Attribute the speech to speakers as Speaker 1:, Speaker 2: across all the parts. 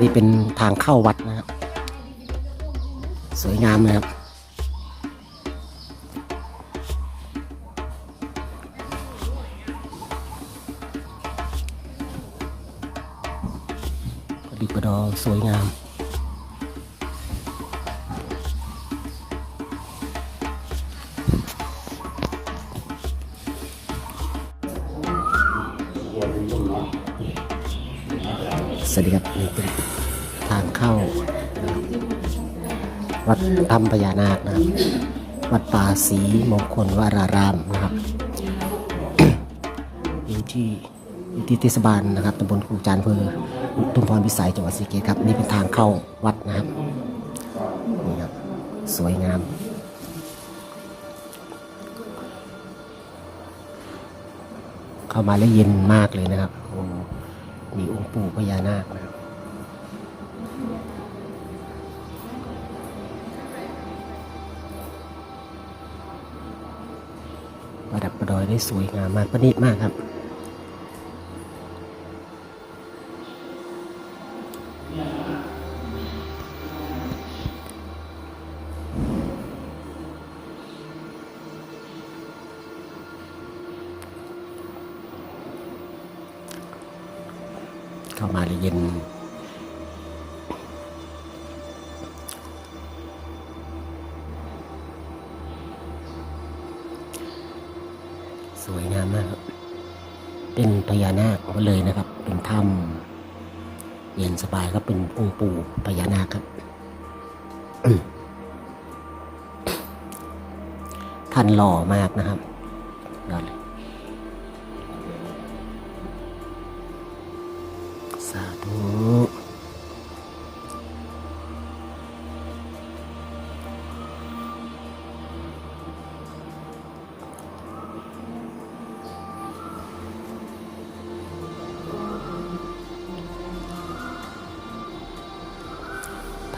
Speaker 1: นี่เป็นทางเข้าวัดนะครับ สวยงามเลยครับ กระดิกกระดอสวยงาม วัสดีครับนี่เป็นทางเข้า วัดถ้ำพญานาคนะครับ วัดป่าศรีมงคลวรารามนะครับอยู่ที่อยู่ที่เทศบาลนะครับตำบลครูจานเภออุทุมพรพิสัยจังหวัดศรีเกษครับ นี่เป็นทางเข้าวัดนะครับนี่ครับ สวยงามเข้ามาแล้วเย็นมากเลยนะครับ มีองค์ปู่พญานาคนะครับประดับประดอยได้สวยงามมากประณีตมากครับ เข้ามาเลยเย็นสวยงามมากครับ เป็นพญานาคหมดเลยนะครับ เป็นถ้ำเย็นสบายครับเป็นองค์ปู่พญานาคครับท่านหล่อมากนะครับ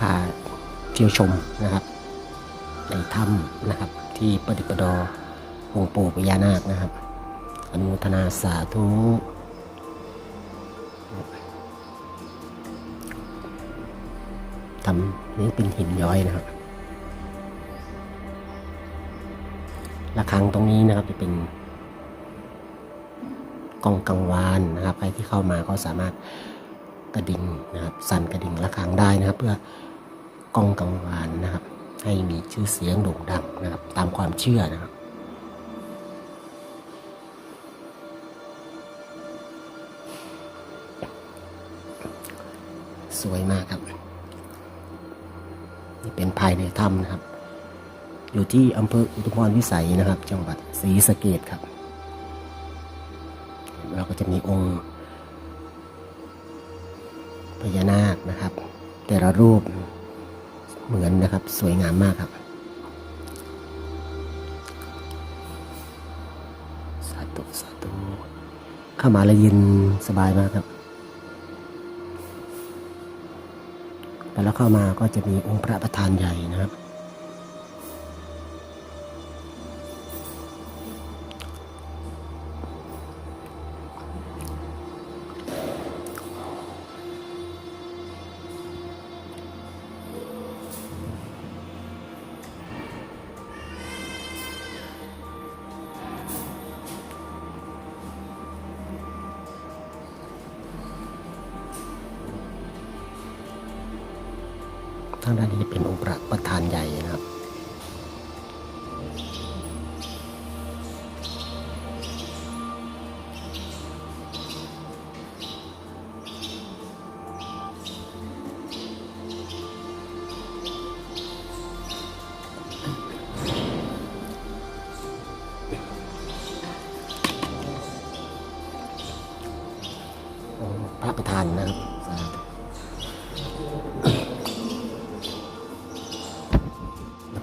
Speaker 1: พาเที่ยวชมนะครับ ในถ้ำนะครับ ที่ประดิปดอองค์ปู่พญานาคนะครับ อนุทนาสาธุทำนี้เป็นหินย้อยนะครับระฆังตรงนี้นะครับจะเป็นกองกังวานนะครับ ใครที่เข้ามาก็สามารถกระดิ่งนะครับ สั่นกระดิ่งระฆังได้นะครับ เพื่อ กองกังวานนะครับ ให้มีชื่อเสียงโด่งดังนะครับ ตามความเชื่อนะครับสวยมากครับ นี่เป็นภายในถ้ำนะครับ อยู่ที่อำเภออุทุมพรวิสัยนะครับ จังหวัดศรีสะเกดครับ เราก็จะมีองค์พญานาคนะครับ แต่ละรูป เหมือนนะครับ สวยงามมากครับสาธุสาธุเข้ามาแล้วเย็นสบายมากครับแล้วเข้ามาก็จะมีองค์พระประธานใหญ่นะครับ ทางด้านนี้เป็นองค์พระประธานใหญ่นะครับ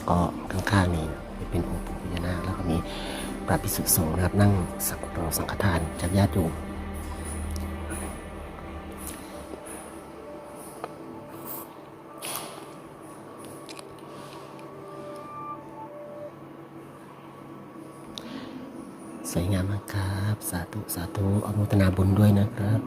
Speaker 1: ก็ข้างๆนี่เป็นองค์ปู่พญานาคแล้วก็มีพระภิกษุสงฆ์นะครับ นั่งสักรอสังฆทานจากญาติโยมสวยงามมากครับ สาธุ สาธุอนุโมทนาบุญด้วยนะครับ